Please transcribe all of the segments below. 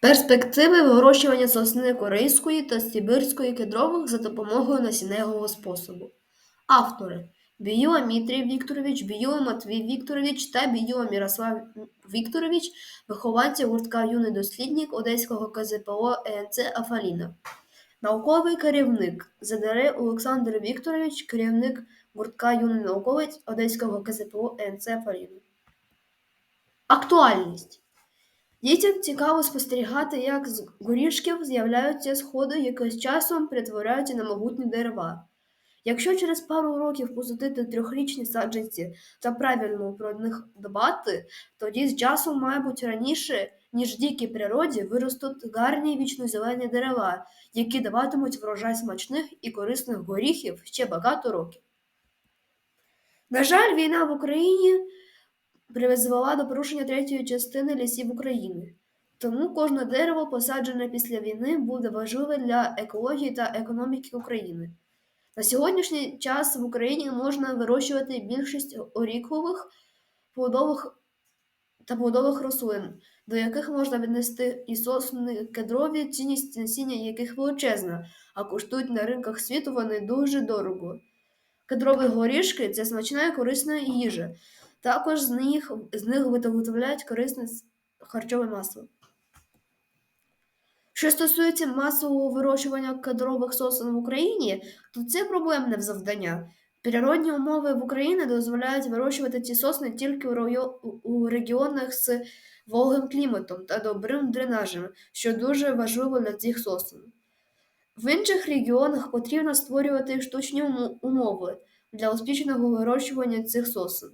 Перспективи вирощування сосни корейської та сибирської кедрових за допомогою насінневого способу. Автори Біюа Мітрій Вікторович, Біюа Матвій Вікторович та Біюа Мірослав Вікторович, вихованці гуртка Юний дослідник Одеського КЗПО ЕНЦ Афаліна. Науковий керівник Задаре Олександр Вікторович, керівник гуртка Юний науковець Одеського КЗПО ЕНЦ Афаліна. Актуальність Дітям цікаво спостерігати, як з горішків з'являються сходи, які з часом перетворюються на могутні дерева. Якщо через пару років посадити трьохрічні саджанці та правильно про них дбати, тоді з часом, мабуть, раніше, ніж в дикій природі, виростуть гарні вічнозелені дерева, які даватимуть врожай смачних і корисних горіхів ще багато років. На жаль, війна в Україні призвела до порушення третьої частини лісів України. Тому кожне дерево, посаджене після війни, буде важливе для екології та економіки України. На сьогоднішній час в Україні можна вирощувати більшість орікових плодових та плодових рослин, до яких можна віднести і сосни кедрові, цінність насіння яких величезна, а коштують на ринках світу вони дуже дорого. Кедрові горішки це смачна і корисна їжа. Також з них, з них виготовляють корисне харчове масло. Що стосується масового вирощування кедрових сосен в Україні, то це проблемне завдання. Природні умови в Україні дозволяють вирощувати ці сосни тільки у регіонах з вологим кліматом та добрим дренажем, що дуже важливо для цих сосен. В інших регіонах потрібно створювати штучні умови для успішного вирощування цих сосен.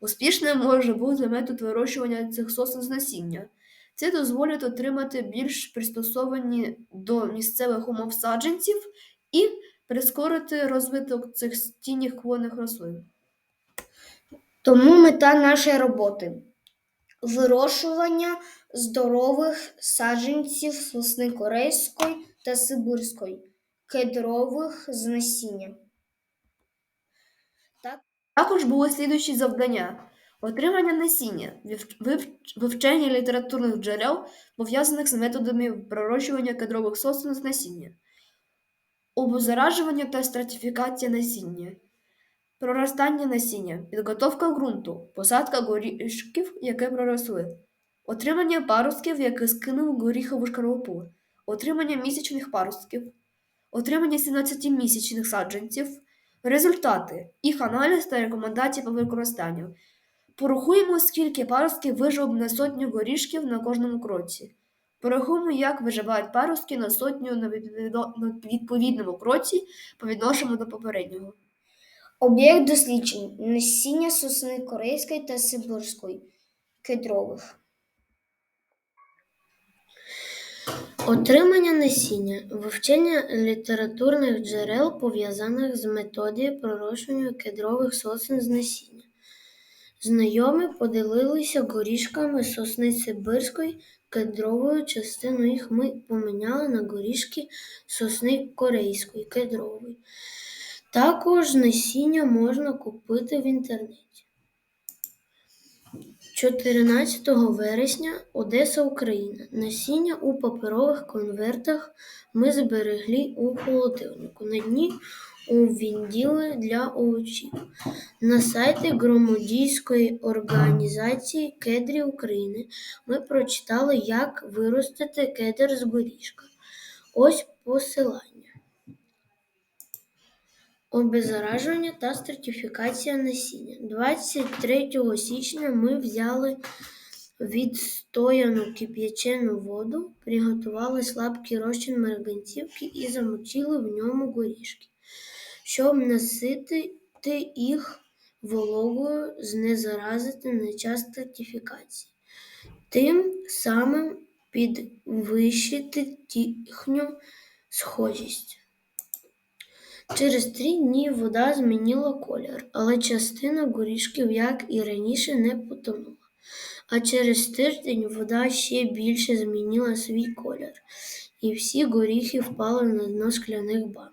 Успішним може бути метод вирощування цих сосен з насіння. Це дозволить отримати більш пристосовані до місцевих умов саджанців і прискорити розвиток цих стінніх хвойних рослин. Тому мета нашої роботи вирощування здорових саджанців сосни корейської та сибирської, кедрових з насіння. Також були слідуючі завдання: отримання насіння, вивчення літературних джерел, пов'язаних з методами пророщування кедрових сосен з насіння, обеззаражування та стратифікація насіння, проростання насіння, підготовка ґрунту, посадка горішків, які проросли, отримання паростків, які скинули горіхову шкарлупу, отримання місячних паростків, отримання 17-місячних саджанців. Результати, їх аналіз та рекомендації по використанню. Порахуємо, скільки паростків вижив на сотню горішків на кожному кроці. Порахуємо, як виживають паростки на сотню на відповідному кроці по відношенню до попереднього. Об'єкт досліджень насіння сосни корейської та сибирської кедрових. Отримання насіння, вивчення літературних джерел, пов'язаних з методою пророщування кедрових сосен з насіння. Знайомі поділилися горішками сосни Сибирської кедровою, частину їх ми поміняли на горішки сосни корейської кедрової. Також насіння можна купити в інтернеті. 14 вересня Одеса, Україна. Насіння у паперових конвертах ми зберегли у холодильнику. На дні у відділи для овочів. На сайті громадської організації Кедрі України ми прочитали, як виростити кедр з горішка. Ось посилання. Обеззаражування та стратифікація насіння. 23 січня ми взяли відстояну кип'ячену воду, приготували слабкий розчин марганцівки і замочили в ньому горішки, щоб наситити їх вологою, знезаразити на час стратифікації, тим самим підвищити їхню схожість. Через три дні вода змінила колір, але частина горішків, як і раніше, не потонула. А через тиждень вода ще більше змінила свій колір, і всі горіхи впали на дно скляних банок.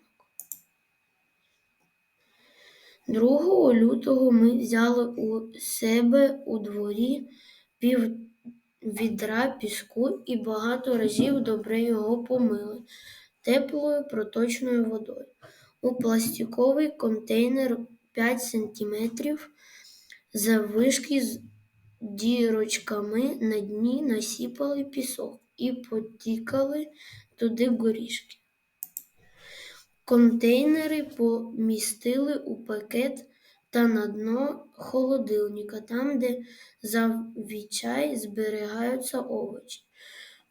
2 лютого ми взяли у себе у дворі пів відра піску і багато разів добре його помили теплою проточною водою. У пластиковий контейнер 5 см заввишки з дірочками на дні насипали пісок і потікали туди горішки. Контейнери помістили у пакет та на дно холодильника, там, де зазвичай зберігаються овочі.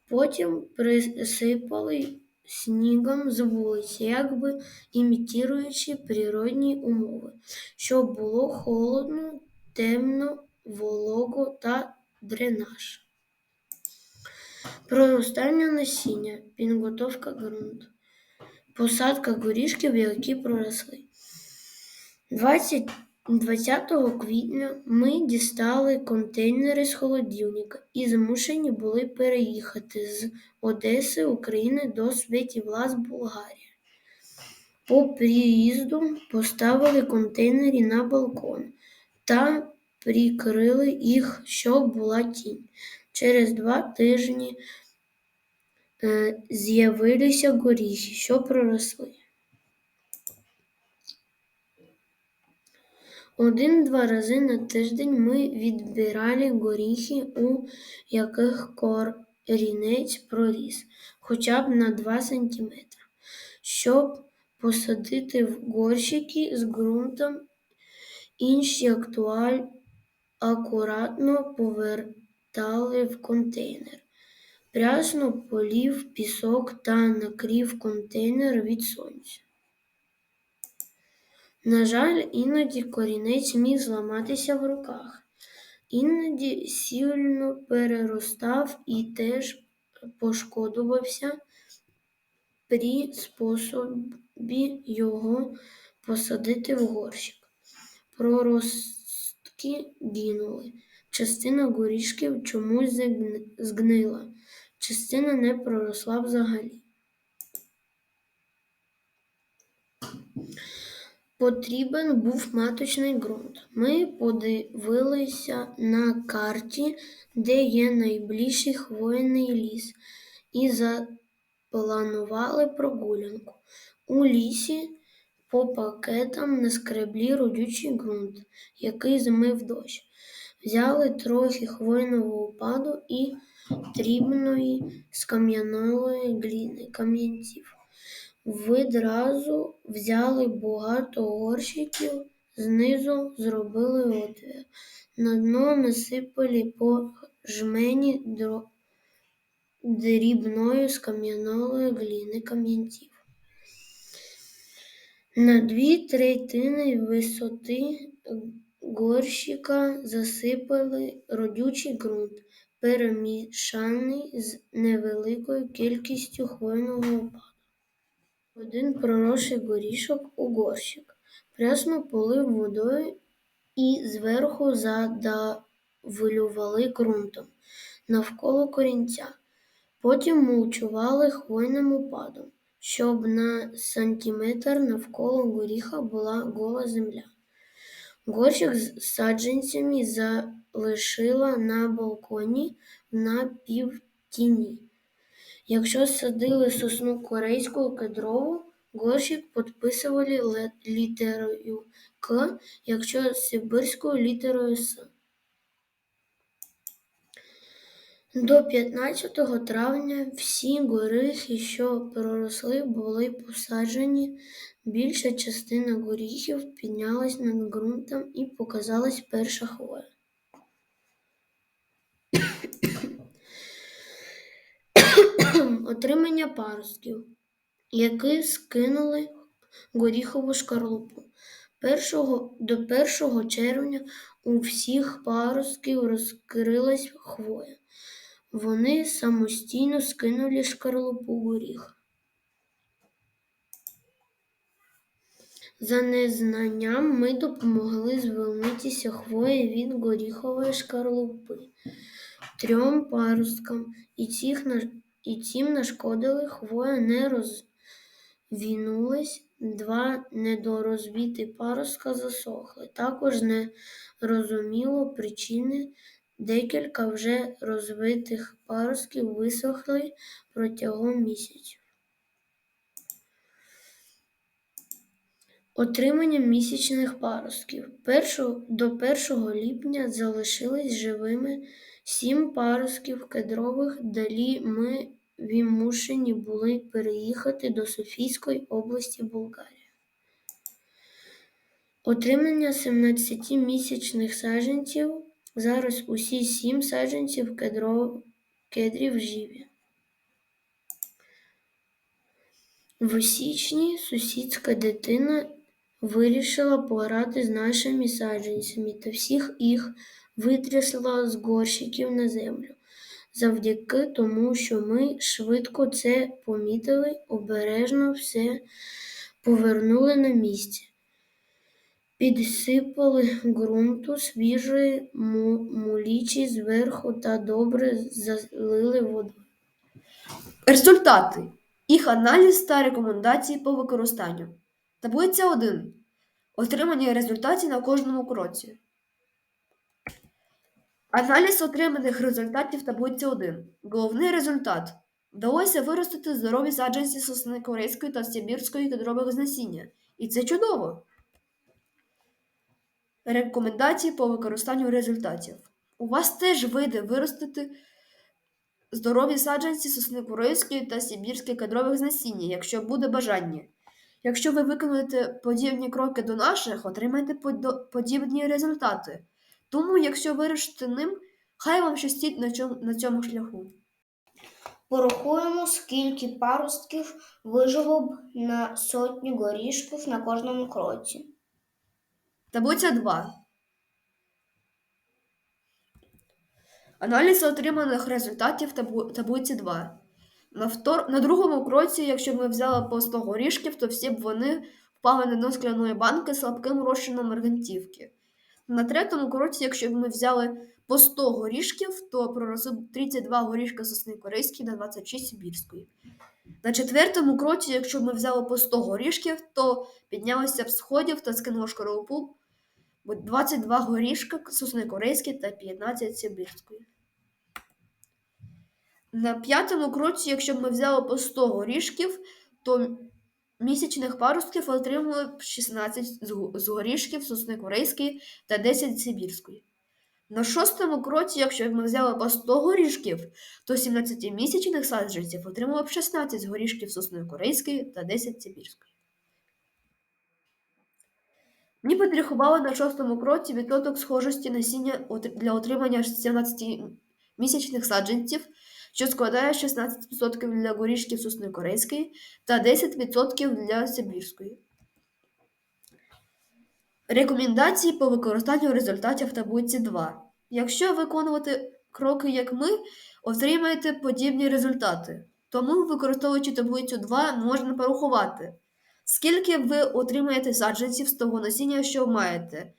Потім присипали снігом з вулиці, якби імітуючи природні умови, щоб було холодно, темно, волого та дренаж. Проростання насіння, підготовка ґрунту, посадка горішків, які проросли. 20, 20 квітня ми дістали контейнери з холодильника і змушені були переїхати з Одеси, України до Святівлас, Болгарія. По приїзду поставили контейнери на балкон та прикрили їх, щоб була тінь. Через два тижні е, з'явилися горіхи, що проросли. Один-два рази на тиждень ми відбирали горіхи, у яких корінець проріс хоча б на 2 см, щоб посадити в горщики з ґрунтом. Інші актуаль акуратно повертали в контейнер. Прясно полів пісок та накрив контейнер від сонця. На жаль, іноді корінець міг зламатися в руках, іноді сильно переростав і теж пошкодувався при способі його посадити в горщик. Проростки гинули. Частина горішків чомусь згнила, частина не проросла взагалі. Потрібен був маточний ґрунт. Ми подивилися на карті, де є найближчий хвойний ліс, і запланували прогулянку. У лісі по пакетам наскреблі родючий ґрунт, який змив дощ. Взяли трохи хвойного опаду і дрібної з гліни кам'янців. Відразу взяли багато горщиків, знизу зробили отвір. На дно насипали по жмені дрібною з кам'яної гліни кам'янців. На дві третини висоти горщика засипали родючий ґрунт, перемішаний з невеликою кількістю хвойного опаду. Один проросший горішок у горщик, прясно полив водою і зверху задавлювали ґрунтом навколо корінця. Потім мульчували хвойним опадом, щоб на сантиметр навколо горіха була гола земля. Горщик з саджанцями залишила на балконі на півтіні. Якщо садили сосну корейську кедрову, горщик підписували літерою К, якщо сибирською літерою С. До 15 травня всі горіхи, що проросли, були посаджені. Більша частина горіхів піднялась над ґрунтом і показалась перша хвоя. Отримання паростків, які скинули горіхову шкарлупу. Першого, до 1 червня у всіх паростків розкрилась хвоя. Вони самостійно скинули шкарлупу горіха. За незнанням ми допомогли звільнитися хвої від горіхової шкарлупи трьом паросткам, і, цих, і цим нашкодили, хвоя не розвінулась, два недорозвіті паростка засохли. Також не розуміло причини Декілька вже розвитих паростків висохли протягом місяців. Отримання місячних паростків. Першого, до 1 липня залишились живими сім паростків кедрових, далі ми вимушені були переїхати до Софійської області Болгарія. Отримання 17-місячних саджанців. Зараз усі сім саджанців кедро, кедрів живі. В січні сусідська дитина вирішила пограти з нашими саджанцями та всіх їх витрясла з горщиків на землю. Завдяки тому, що ми швидко це помітили, обережно все повернули на місце. Підсипали ґрунту свіжої мулічі зверху та добре залили водою. Результати. Їх аналіз та рекомендації по використанню. Таблиця 1. Отримання результатів на кожному кроці. Аналіз отриманих результатів таблиці 1. Головний результат. Вдалося виростити здорові саджанці сосни корейської та сибірської кедрових з насіння. І це чудово. Рекомендації по використанню результатів. У вас теж вийде виростити здорові саджанці сосни корейської та сибірської кадрових з насіння, якщо буде бажання. Якщо ви виконуєте подібні кроки до наших, отримаєте подібні результати. Тому, якщо вирішите ним, хай вам щастить на цьому, на цьому шляху. Порахуємо, скільки паростків вижило б на сотню горішків на кожному кроці. Таблиця 2. Аналіз отриманих результатів таблу- таблиці 2. На, втор... на другому кроці, якщо б ми взяли по 100 горішків, то всі б вони впали на дно скляної банки з слабким розчином марганцівки. На третьому кроці, якщо б ми взяли по 100 горішків, то проросли б 32 горішка сосни корейської на 26 сибірської. На четвертому кроці, якщо б ми взяли по 100 горішків, то піднялися б сходів та скинуло шкаралупу 22 горішка сосни корейської та 15 сибірської. На п'ятому кроці, якщо б ми взяли по 100 горішків, то місячних паростків отримали 16 з горішків сосни корейської та 10 сибірської. На шостому кроці, якщо б ми взяли по 100 горішків, то 17-місячних саджанців отримали б 16 з горішків сосни корейської та 10 сибірської. Ми підрахували на шостому кроці відсоток схожості насіння для отримання 17-місячних саджанців, що складає 16% для горішків сосни корейської та 10% для сибірської. Рекомендації по використанню результатів таблиці 2. Якщо виконувати кроки, як ми, отримаєте подібні результати. Тому, використовуючи таблицю 2, можна порахувати, скільки ви отримаєте саджанців з того насіння, що маєте.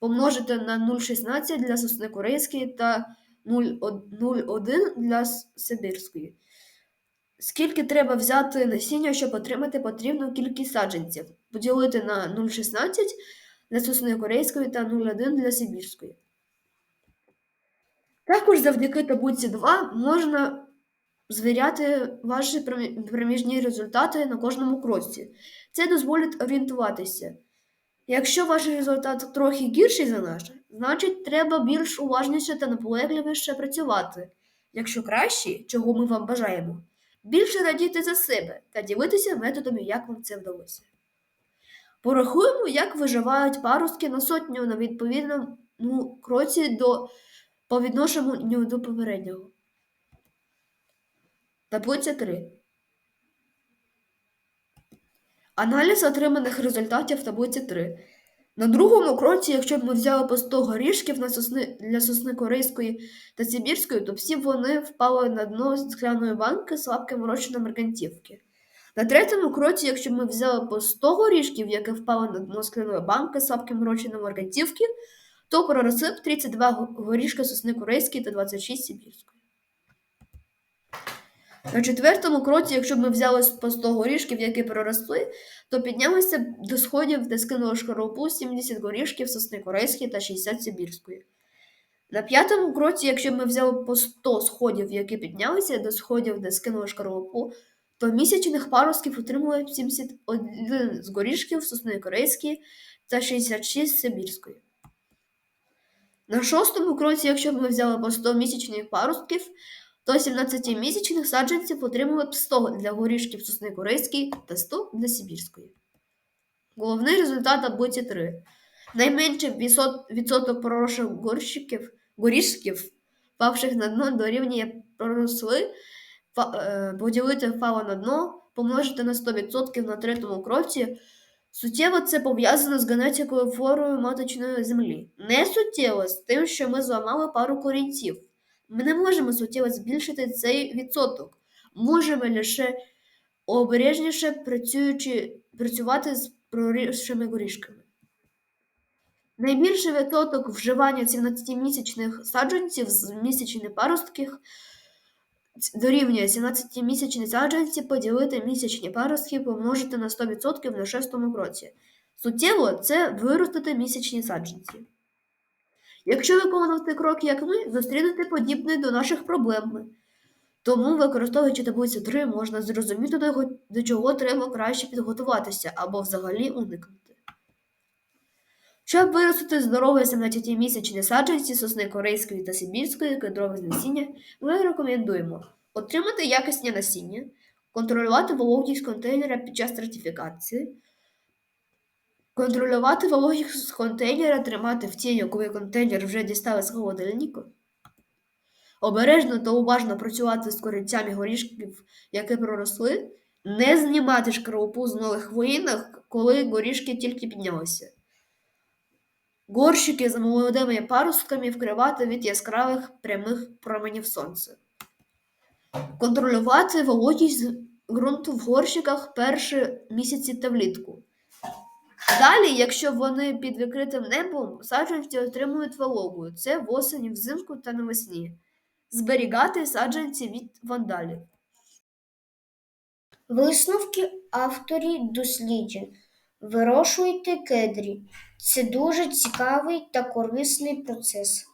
Помножити на 0,16 для сосни корейської та 0,1 для сибірської. Скільки треба взяти насіння, щоб отримати потрібну кількість саджанців? Поділити на 0,16 для сосни корейської та 0,1 для сибірської. Також завдяки таблиці 2 можна звіряти ваші промі- проміжні результати на кожному кроці. Це дозволить орієнтуватися. Якщо ваш результат трохи гірший за наш, значить треба більш уважніше та наполегливіше працювати. Якщо кращий, чого ми вам бажаємо, більше радійте за себе та ділитися методами, як вам це вдалося. Порахуємо, як виживають паростки на сотню на відповідному кроці до, по відношенню до попереднього. Таблиця 3. Аналіз отриманих результатів в таблиці 3. На другому кроці, якщо б ми взяли по 100 горішків на сосни, для сосни корейської та сибірської, то всі вони впали на дно скляної банки з слабким розчином меркантівки. На третьому кроці, якщо б ми взяли по 100 горішків, які впали на дно скляної банки з слабким розчином меркантівки, то проросли б 32 го- горішка сосни корейської та 26 сибірської. На четвертому кроці, якщо б ми взяли по 100 горішків, які проросли, то піднялися до сходів, де скинули шкаралупу 70 горішків сосни корейської та 60 сибірської. На п'ятому кроці, якщо б ми взяли по 100 сходів, які піднялися до сходів, де скинули шкарлупу, то місячних паростків отримує 71 з горішків сосни корейської та 66 сибірської. На шостому кроці, якщо б ми взяли по 100 місячних паростків, то 17 місячних саджанців отримали б 100 для горішків сосни та 100 для сибірської. Головний результат таблиці 3. Найменший відсоток проросших горщиків, горішків, впавших на дно, дорівнює проросли, е, поділити фало на дно, помножити на 100% на третьому кроці. Суттєво це пов'язано з генетикою флорою маточної землі. Не суттєво з тим, що ми зламали пару корінців. Ми не можемо суттєво збільшити цей відсоток. Можемо лише обережніше працюючи, працювати з проросшими горішками. Найбільший відсоток вживання 17-місячних саджанців з місячних паростків дорівнює 17-місячні саджанці поділити місячні паростки помножити на 100% на шестому кроці. Суттєво це виростити місячні саджанці. Якщо виконувати кроки, як ми, зустрінете подібне до наших проблем. Тому, використовуючи таблицю 3, можна зрозуміти, до, чого треба краще підготуватися або взагалі уникнути. Щоб виростити здорові 17-місячні саджанці сосни корейської та сибірської кедрових насіння, ми рекомендуємо отримати якісне насіння, контролювати вологість контейнера під час стратифікації, контролювати вологість контейнера, тримати в тіні, коли контейнер вже дістали з холодильника, обережно та уважно працювати з корінцями горішків, які проросли, не знімати шкарлупу з нових воїнах, коли горішки тільки піднялися. Горщики з молодими паростками вкривати від яскравих прямих променів сонця. Контролювати вологість ґрунту в горщиках перші місяці та влітку. Далі, якщо вони під відкритим небом, саджанці отримують вологу. Це восені, взимку та навесні. Зберігати саджанці від вандалів. Висновки авторів досліджень. Вирощуйте кедрі. Це дуже цікавий та корисний процес.